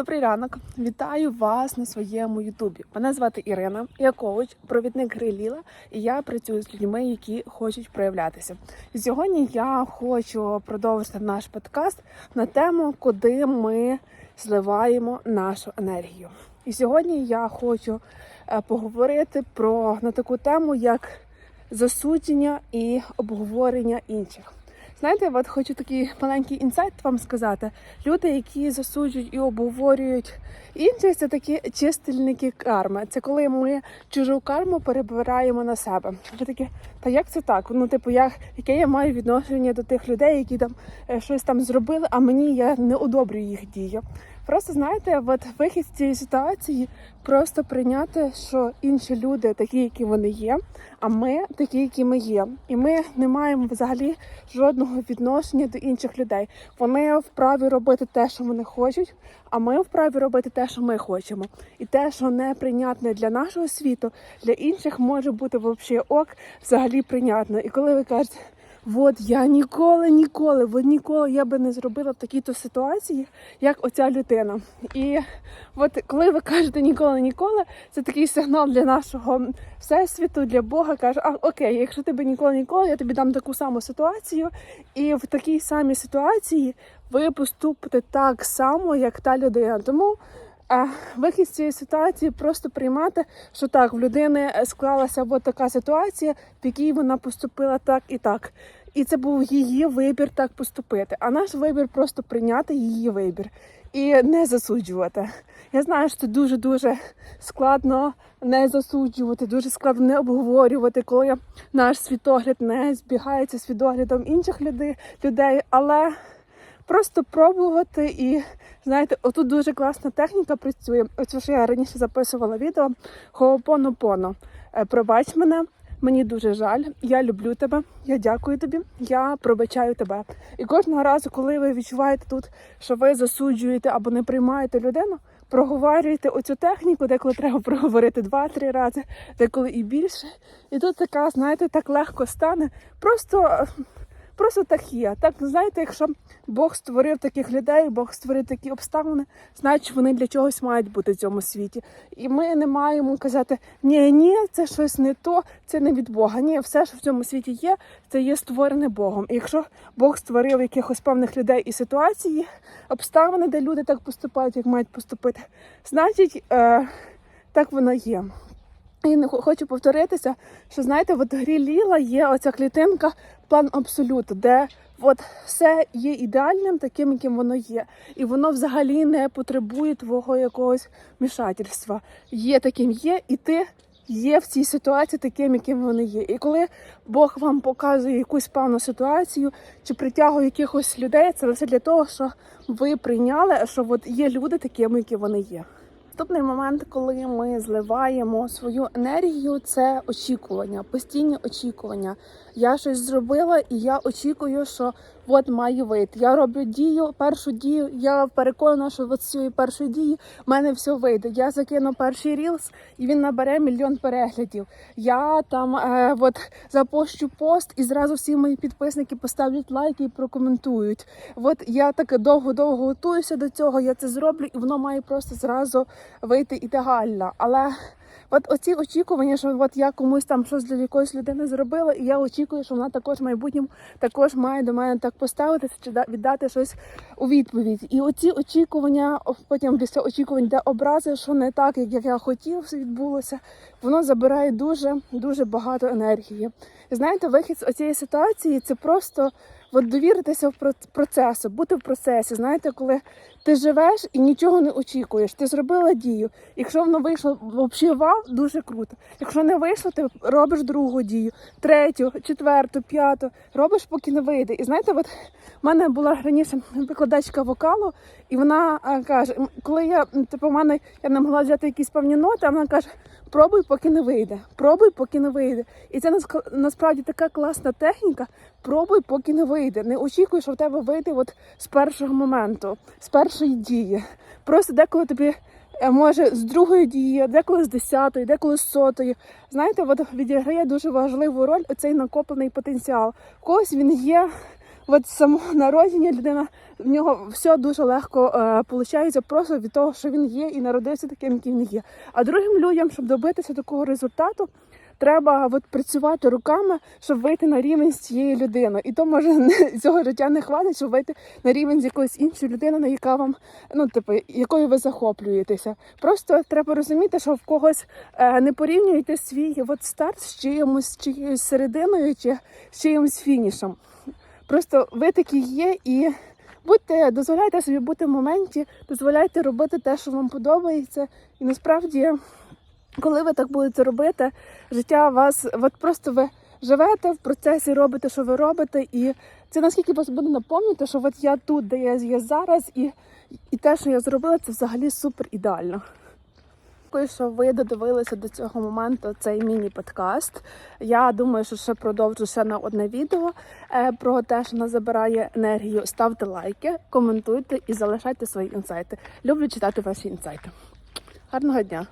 Добрий ранок, вітаю вас на своєму Ютубі. Мене звати Ірина, я коуч, провідник Гриліла, і я працюю з людьми, які хочуть проявлятися. Сьогодні я хочу продовжити наш подкаст на тему, куди ми зливаємо нашу енергію. І сьогодні я хочу е, поговорити про на таку тему, як засудження і обговорення інших. Знаєте, от хочу такий маленький інсайт вам сказати. Люди, які засуджують і обговорюють інші, це такі чистильники карми. Це коли ми чужу карму перебираємо на себе. Ви такі, та як це так? Ну, типу, я, яке я маю відношення до тих людей, які там е, щось там зробили, а мені я не одобрюю їх дію. Просто знаєте, от вихід з цієї ситуації просто прийняти, що інші люди такі, які вони є, а ми такі, які ми є. І ми не маємо взагалі жодного відношення до інших людей. Вони вправі робити те, що вони хочуть, а ми вправі робити те, що ми хочемо. І те, що неприйнятне для нашого світу, для інших може бути взагалі ок, взагалі прийнятно. І коли ви кажете. От я ніколи, ніколи, от ніколи я би не зробила в такій-то ситуації, як оця людина. І от коли ви кажете ніколи, ніколи, це такий сигнал для нашого всесвіту, для Бога. каже, а окей, якщо тебе ніколи, ніколи, я тобі дам таку саму ситуацію, і в такій самій ситуації ви поступите так само, як та людина. Тому. А вихід з цієї ситуації просто приймати, що так, в людини склалася от така ситуація, в якій вона поступила так і так. І це був її вибір так поступити. А наш вибір просто прийняти її вибір і не засуджувати. Я знаю, що це дуже дуже складно не засуджувати, дуже складно не обговорювати, коли наш світогляд не збігається з світоглядом інших людей але просто пробувати і знаєте, отут дуже класна техніка працює. Оце що я раніше записувала відео Хоопонопоно. Е, Пробач мене. Мені дуже жаль, я люблю тебе, я дякую тобі, я пробачаю тебе. І кожного разу, коли ви відчуваєте тут, що ви засуджуєте або не приймаєте людину, проговорюйте оцю техніку, деколи треба проговорити два-три рази, деколи і більше. І тут така, знаєте, так легко стане. Просто Просто так є. Так знаєте, якщо Бог створив таких людей, Бог створив такі обставини, значить вони для чогось мають бути в цьому світі. І ми не маємо казати ні, ні, це щось не то, це не від Бога. Ні, все, що в цьому світі є, це є створене Богом. І якщо Бог створив якихось певних людей і ситуації, обставини, де люди так поступають, як мають поступити, значить е, так воно є. І не хочу повторитися, що знаєте, в грі Ліла є оця клітинка план абсолюту, де от все є ідеальним, таким, яким воно є. І воно взагалі не потребує твого якогось мішательства. Є таким є, і ти є в цій ситуації таким, яким вони є. І коли Бог вам показує якусь певну ситуацію чи притягує якихось людей, це лише для того, що ви прийняли, що от є люди такими, які вони є. Наступний момент, коли ми зливаємо свою енергію, це очікування, постійні очікування. Я щось зробила, і я очікую, що от маю вийти. Я роблю дію, першу дію. Я переконана, що от з цієї першої дії в мене все вийде. Я закину перший рілс, і він набере мільйон переглядів. Я там е, от запощу пост, і зразу всі мої підписники поставлять лайки і прокоментують. От я так довго-довго готуюся до цього. Я це зроблю, і воно має просто зразу вийти ідеально. Але от оці очікування, що от я комусь там щось для якоїсь людини зробила, і я очікую, що вона також в майбутньому також має до мене так поставитися чи віддати щось у відповідь. І оці очікування, потім після очікувань, де образи, що не так, як я хотів, все відбулося, воно забирає дуже дуже багато енергії. І знаєте, вихід з цієї ситуації це просто. От довіритися в процесу, бути в процесі. Знаєте, коли ти живеш і нічого не очікуєш, ти зробила дію. Якщо воно вийшло взагалі вау, дуже круто. Якщо не вийшло, ти робиш другу дію, третю, четверту, п'яту, робиш, поки не вийде. І знаєте, от в мене була раніше викладачка вокалу, і вона а, каже, коли я типу, в мене я не могла взяти якісь певні ноти, а вона каже: пробуй, поки не вийде. Пробуй, поки не вийде. І це насправді така класна техніка. Пробуй, поки не вийде. Не очікуй, що в тебе вийде от з першого моменту, з першої дії. Просто деколи тобі може з другої дії, деколи з десятої, деколи з сотої. Знаєте, от відіграє дуже важливу роль оцей накоплений потенціал. В когось він є от з самого народження людина в нього все дуже легко е, получається просто від того, що він є і народився таким, яким він є. А другим людям, щоб добитися такого результату, треба от працювати руками, щоб вийти на рівень з цією людиною. І то може цього життя не хватить, щоб вийти на рівень з якоюсь іншою людиною, яка вам, ну типу, якою ви захоплюєтеся. Просто треба розуміти, що в когось е, не порівнюйте свій от старт з чиємусь з чиєюсь серединою чи з чиїмось фінішем. Просто ви такі є і. Будьте, дозволяйте собі бути в моменті, дозволяйте робити те, що вам подобається. І насправді, коли ви так будете робити, життя вас, от просто ви живете в процесі, робите, що ви робите, і це наскільки вас буде наповнювати, що от я тут, де я є зараз, і, і те, що я зробила, це взагалі супер ідеально. Дякую, що ви додивилися до цього моменту цей міні-подкаст. Я думаю, що ще продовжу ще на одне відео е, про те, що нас забирає енергію. Ставте лайки, коментуйте і залишайте свої інсайти. Люблю читати ваші інсайти. Гарного дня!